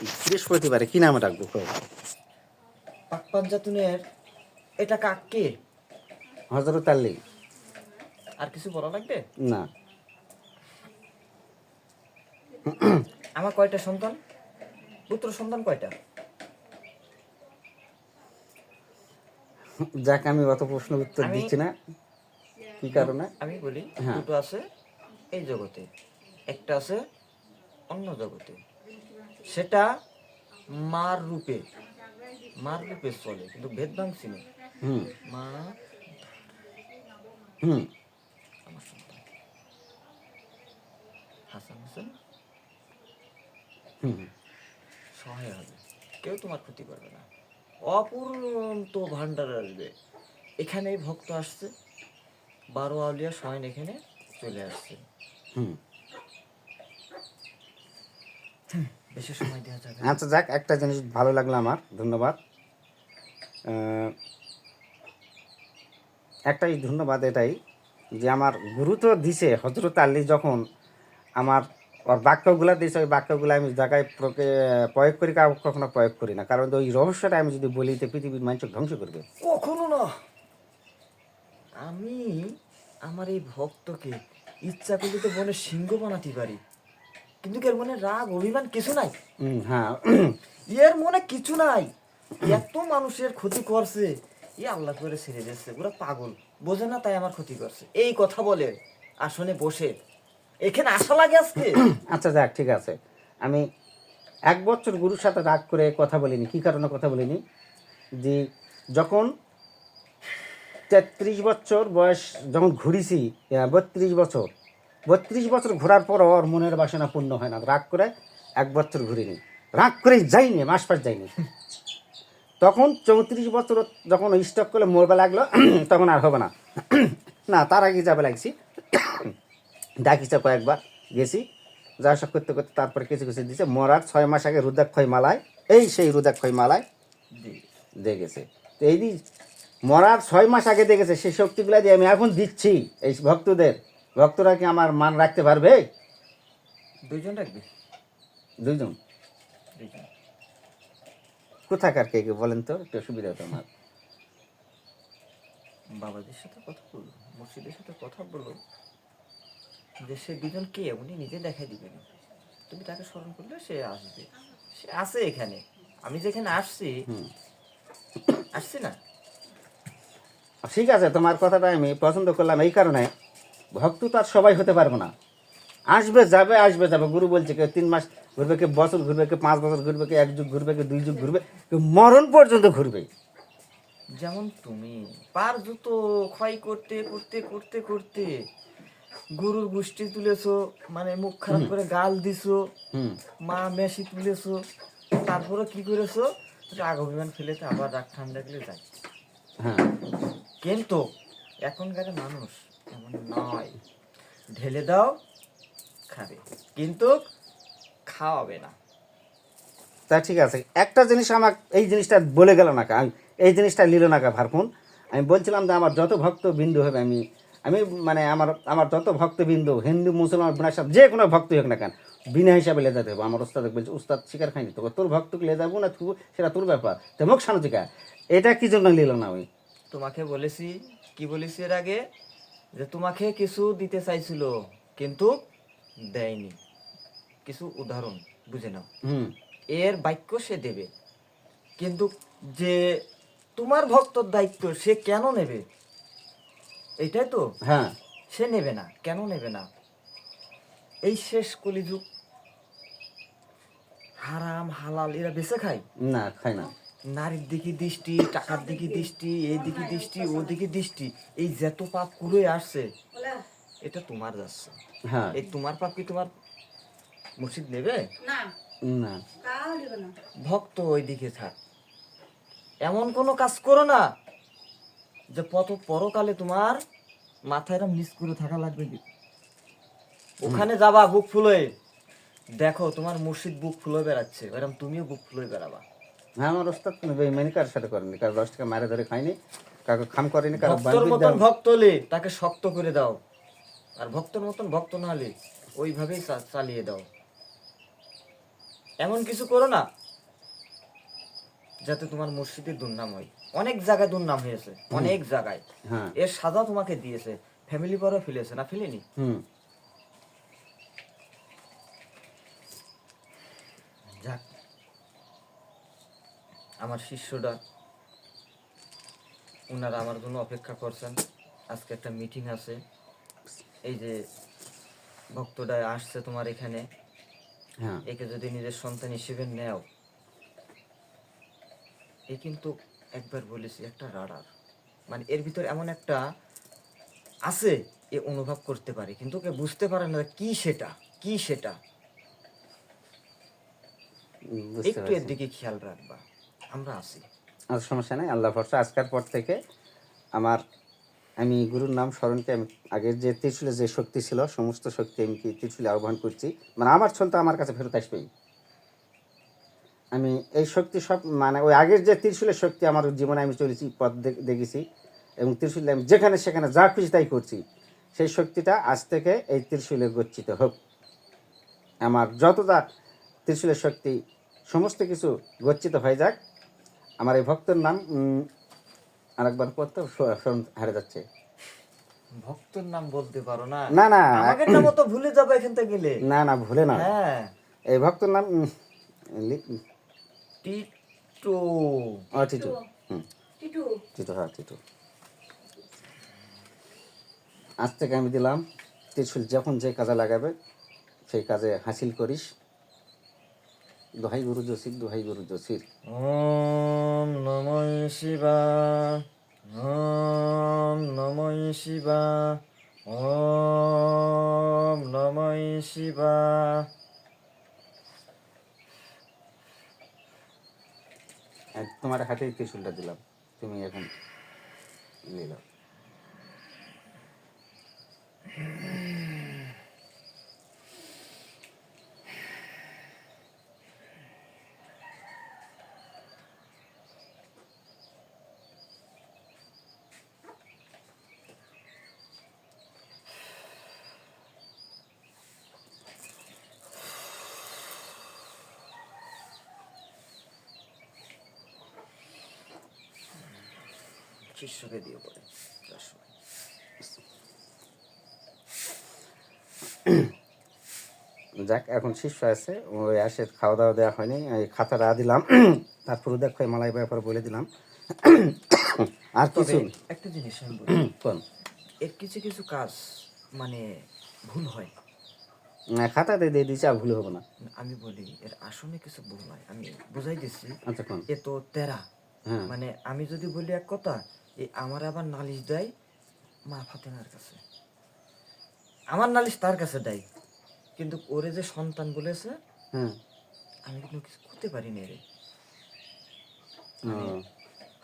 বৃহস্পতিবারে কি নামে রাখব কও? পাক এটা কাককে হজরত আলী। আর কিছু বলা লাগবে? না। আমার কয়টা সন্তান? পুত্র সন্তান কয়টা? যাক আমি অত প্রশ্ন উত্তর দিচ্ছি না। কি কারণে? আমি বলি হ্যাঁ। দুটো আছে এই জগতে একটা আছে অন্য জগতে। সেটা মার রূপে মার রূপে চলে কিন্তু ভেদ ভাঙছি না হুম। মা হুম। আমার সন্তান। হাসান হোসেন? হুম সহায় হবে। কেউ তোমার ক্ষতি করবে না। অপূর্ন্ত ভান্ডার আসবে। এখানে ভক্ত আসছে। বারো আউলিয়া সয়ন এখানে চলে আসছে। হুম। বেশি সময় দেওয়া যাবে আচ্ছা যাক একটা জিনিস ভালো লাগল আমার। ধন্যবাদ। একটাই ধন্যবাদ এটাই যে আমার গুরু তো দিছে হজরত আলী যখন আমার ওর বাক্যগুলা দিছে ওই বাক্যগুলো আমি জায়গায় প্রয়োগ করি কখনো প্রয়োগ করি না। কারণ ওই রহস্যটা আমি যদি বলি তো পৃথিবীর মানুষ ধ্বংস করবে। কখনো না। আমি আমার এই ভক্তকে ইচ্ছা করলে তো মনে সিংহ বানাতে পারি। কিন্তু এর মনে রাগ অভিমান কিছু নাই। হ্যাঁ। এর মনে কিছু নাই। এত মানুষের ক্ষতি করছে। ই আল্লাহ করে ছেড়ে দিচ্ছে পুরো পাগল। বোঝে না তাই আমার ক্ষতি করছে। এই কথা বলে আসনে বসে। এখানে আসা লাগে আজকে? আচ্ছা যাক ঠিক আছে। আমি এক বছর গুরুর সাথে রাগ করে কথা বলিনি। কি কারণে কথা বলিনি? যে যখন তেত্রিশ বছর বয়স যখন ঘুরিছি বত্রিশ বছর বত্রিশ বছর ঘোরার পর ওর মনের বাসনা পূর্ণ হয় না। রাগ করে এক বছর ঘুরিনি। রাগ করে যাইনি মাস পাস যাইনি। তখন চৌত্রিশ বছর যখন স্টক করলে মরবে লাগল তখন আর হবে না। না তার আগে যাবে লাগছি। ডাকিছে কয়েকবার গেছি। যা সব করতে করতে তারপরে কিছু কিছু দিছে। মরার ছয় মাস আগে রুদ্রাক্ষয় মালায় এই সেই রুদ্রাক্ষয় মালায়। দেখেছে। তো এই মরার ছয় মাস আগে দেখেছে সেই শক্তিগুলা দিয়ে আমি এখন দিচ্ছি এই ভক্তদের। ভক্তরা কি আমার মান রাখতে পারবে? দুইজন রাখবে। দুইজন? কোথাকার কে কে বলেন তো? একটু সুবিধা হতো আমার। বাবাদের সাথে কথা বলল মসজিদের সাথে কথা যে সে দুজন কে? উনি নিজে দেখাই দিবেন। তুমি তাকে স্মরণ করলে সে আসবে। সে আছে এখানে। আমি যেখানে আসছি আসছি না। ঠিক আছে তোমার কথাটা আমি পছন্দ করলাম এই কারণে। ভক্ত তো আর সবাই হতে পারব না। আসবে যাবে আসবে যাবে। গুরু বলছে কেউ তিন মাস ঘুরবে কে বছর ঘুরবে কে পাঁচ বছর ঘুরবে কে এক যুগ ঘুরবে কে দুই যুগ ঘুরবে কেউ মরণ পর্যন্ত ঘুরবে। যেমন তুমি পার জুতো ক্ষয় করতে করতে করতে করতে গরুর গোষ্ঠী তুলেছো মানে মুখ খারাপ করে গাল দিছো মা মেশি তুলেছো তারপরে কি করেছ? রাগ অভিমান ফেলেতে আবার রাগ ঠান্ডা গেলে যায় হ্যাঁ। কিন্তু এখনকার মানুষ নয়। ঢেলে দাও খাবে। কিন্তু খাওয়াবে না। তা ঠিক আছে। একটা জিনিস আমাকে এই জিনিসটা বলে গেল না কা। আমি এই জিনিসটা নিল না কা ভারপুন। আমি বলছিলাম যে আমার যত ভক্ত বিন্দু হবে আমি আমি মানে আমার আমার যত ভক্তবিন্দু হিন্দু মুসলমান বিনাশাব যে কোনো ভক্ত হোক না কেন বিনা হিসাবে লেজা দেবো। আমার ওস্তাদ বলছে উস্তাদ শিকার খাইনি তোকে। তোর ভক্তকে লে যাব না তুই সেটা তোর ব্যাপার। তো মুখ শান্তিকা এটা কি জন্য নিল না আমি তোমাকে বলেছি কি বলেছি এর আগে? যে তোমাকে কিছু দিতে চাইছিল কিন্তু দেয়নি। কিছু উদাহরণ বুঝে নাও। এর বাক্য সে দেবে কিন্তু যে তোমার ভক্তর দায়িত্ব সে কেন নেবে? এটাই তো। হ্যাঁ। সে নেবে না কেন নেবে না? এই শেষ কলিযুগ হারাম হালাল এরা বেঁচে খায়? না খায় না। নারীর দিকে দৃষ্টি টাকার দিকে দৃষ্টি এই দিকে দৃষ্টি ও দিকে দৃষ্টি এই যত পাপ কুড়ে আসছে এটা তোমার যাচ্ছে। হ্যাঁ। এই তোমার পাপ কি তোমার মসজিদ নেবে? না। ভক্ত ওই দিকে থাক। এমন কোনো কাজ করো না যে পত পরকালে তোমার মাথায় এরম মিস করে থাকা লাগবে কি? ওখানে যাবা বুক ফুলোয়। দেখো তোমার মুর্শিদ বুক ফুলে বেড়াচ্ছে এরকম তুমিও বুক ফুলে বেড়াবা। হ্যাঁ আমার ওস্তাদ কোনো বেইমানি কারোর সাথে করেনি। কারও দশ টাকা মারে ধরে খাইনি কাউকে খাম করেনি কারও ভক্তর বান্দির মতন ভক্ত হলে তাকে শক্ত করে দাও। আর ভক্তর মতন ভক্ত না হলে ওইভাবেই চালিয়ে দাও। এমন কিছু করো না যাতে তোমার মসজিদের দুর্নাম হয়। অনেক জায়গায় দুর্নাম হয়েছে অনেক জায়গায়। হ্যাঁ। এর সাজা তোমাকে দিয়েছে ফ্যামিলি পরও ফেলেছে না ফেলেনি? হুম যাক আমার শিষ্যরা ওনারা আমার জন্য অপেক্ষা করছেন। আজকে একটা মিটিং আছে। এই যে ভক্তটা আসছে তোমার এখানে হ্যাঁ। একে যদি নিজের সন্তান হিসেবে নেও। এ কিন্তু একবার বলেছি একটা রাডার মানে এর ভিতর এমন একটা আছে এ অনুভব করতে পারে কিন্তু ওকে বুঝতে পারে না কি সেটা কি সেটা। একটু এর দিকে খেয়াল রাখবা। আমরা আছি। আর সমস্যা নেই আল্লাহ ভরসা। আজকের পর থেকে আমার, আমি গুরুর নাম স্মরণকে আমি আগের যে ত্রিশুলের যে শক্তি ছিল, সমস্ত শক্তি আমি কি ত্রিশুলে আহ্বান করছি। মানে আমার ছল তো আমার কাছে ফেরত আসবেই। আমি এই শক্তি সব মানে ওই আগের যে ত্রিশুলের শক্তি আমার জীবনে আমি চলেছি, পথ দেখেছি। এবং ত্রিশুলে আমি যেখানে সেখানে যা খুশি তাই করছি। সেই শক্তিটা আজ থেকে এই ত্রিশুলে গচ্ছিত হোক। আমার যতটা ত্রিশুলের শক্তি, সমস্ত কিছু গচ্ছিত হয়ে যাক। আমার এই ভক্তের নাম আরেকবার পড়তে স্মরণ হারে যাচ্ছে। ভক্তর নাম বলতে পারো না? না না। আমাকে নামও তো ভুলে যাবে এখান থেকে। গেলে না না ভুলে না। হ্যাঁ। এই ভক্তের নাম টিটু। ও টিটু। হুম। টিটু। টিটু হ্যাঁ টিটু। আজ থেকে আমি দিলাম ত্রিশুল যখন যে কাজে লাগাবে সেই কাজে হাসিল করিস। দোহাই গুরু জসির দোহাই গুরু জসির। ওম নমঃ শিবা ওম নমঃ শিবা ওম নমঃ শিবা। তোমার হাতেই ত্রিশুলটা দিলাম তুমি এখন নিলাম দিয়ে পড়ে। সময়। যাক এখন শিষ্য আছে। ওই আসে খাওয়া দাওয়া দেওয়া হয়নি। এই খাতাটা দিলাম। তারপর দেখো মালাই ব্যাপার বলে দিলাম। আর কিছু? একটা জিনিস কোন এর কিছু কিছু কাজ মানে ভুল হয়। না, খাতাতে দিয়ে দিয়েছি আর ভুল হবে না। আমি বলি এর আসনে কিছু ভুল হয়। আমি বুঝাই দিচ্ছি আচ্ছা কোন? এ তো তেরা। হ্যাঁ। মানে আমি যদি বলি এক কথা এই আমার আবার নালিশ দেয় মা ফাতেমার কাছে। আমার নালিশ তার কাছে দেয়। কিন্তু ওরে যে সন্তান বলেছে আমি কিন্তু কিছু করতে পারি না রে।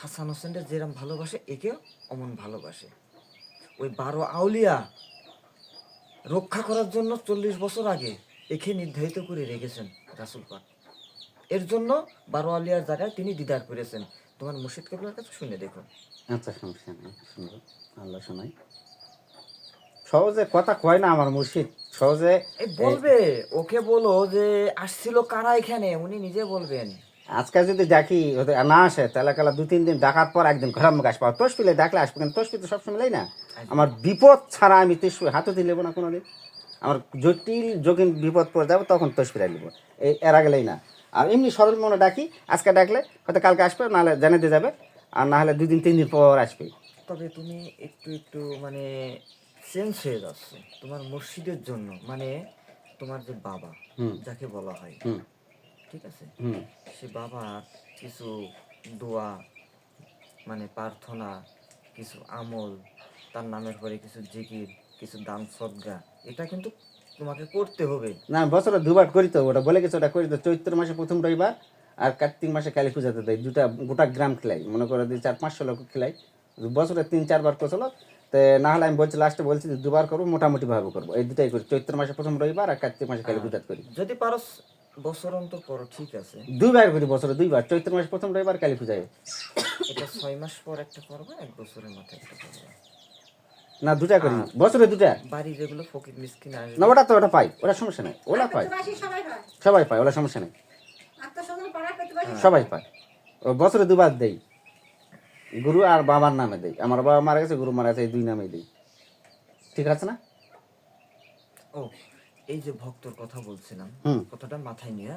হাসান হোসেনটা যেরকম ভালোবাসে একেও অমন ভালোবাসে। ওই বারো আউলিয়া রক্ষা করার জন্য চল্লিশ বছর আগে একে নির্ধারিত করে রেখেছেন রাসুল পাক। এর জন্য বারো আউলিয়ার জায়গায় তিনি দিদার করেছেন। তোমার মুর্শিদ কেবলার কাছে শুনে দেখো আচ্ছা সমস্যা নেই শুনব আল্লাহ শোনাই সহজে কথা কয় না আমার মুর্শিদ সহজে বলবে ওকে বলো যে আসছিল কারা এখানে? উনি নিজে বলবেন। আজকে যদি ডাকি না আসে তাহলে কালা দু তিন দিন ডাকার পর একদিন ঘরের মুখে আসব। তোষ পিলে ডাকলে আসবে কিন্তু তোষ পিলে সবসময় লাই না আমার বিপদ ছাড়া আমি তোষ হাতে দিয়ে নেব না কোনো দিন আমার জটিল যখন বিপদ পড়ে যাব তখন পিলাই নেব। এই এর আগে লাই না। আর এমনি সরল মনে ডাকি আজকে ডাকলে হয়তো কালকে আসবে নাহলে জানিয়ে দিয়ে যাবে। আর না হলে দুই দিন তিন দিন পর আসবে। তবে তুমি একটু একটু মানে চেঞ্জ হয়ে যাচ্ছে। তোমার মসজিদের জন্য মানে তোমার যে বাবা যাকে বলা হয় ঠিক আছে? সে বাবা কিছু দোয়া মানে প্রার্থনা কিছু আমল তার নামের পরে কিছু জিকির কিছু দান সদ্গা এটা কিন্তু তোমাকে করতে হবে। না বছরে দুবার করি তো ওটা বলে গেছে ওটা করি তো চৈত্র মাসে প্রথম রবিবার আর কার্তিক মাসে কালী পূজাতে দেয় দুটা গোটা গ্রাম খেলাই। মনে করে দিই চার পাঁচশো লোক খেলাই। বছরে তিন চারবার করছিল তো না হলে আমি বলছি লাস্টে বলছি যে দুবার করব মোটামুটি ভাবে করব। এই দুটাই করি। চৈত্র মাসে প্রথম রবিবার আর কার্তিক মাসে কালী পূজা করি। যদি পারো বছর অন্তর করো ঠিক আছে। দুইবার করি বছরে দুইবার। চৈত্র মাসে প্রথম রবিবার কালী পূজায়। এটা ছয় মাস পর একটা করবে এক বছরের মাথায় একটা করবে। না দুটা করি। বছরে দুটা। বাড়ি যেগুলো ফকির মিসকিন আসবে। না ওটা তো ওটা পাই। ওটা সমস্যা নেই। ওটা পাই সবাই সবাই পায় ওটা সমস্যা নেই। সবাই পায়। ও বছরে দুবার দেই। গুরু আর বাবার নামে দেই। আমার বাবা মারা গেছে গুরু মারা গেছে এই দুই নামে দেই। ঠিক আছে না? ও এই যে ভক্তর কথা বলছিলাম হুম। কথাটা মাথায় নিয়ে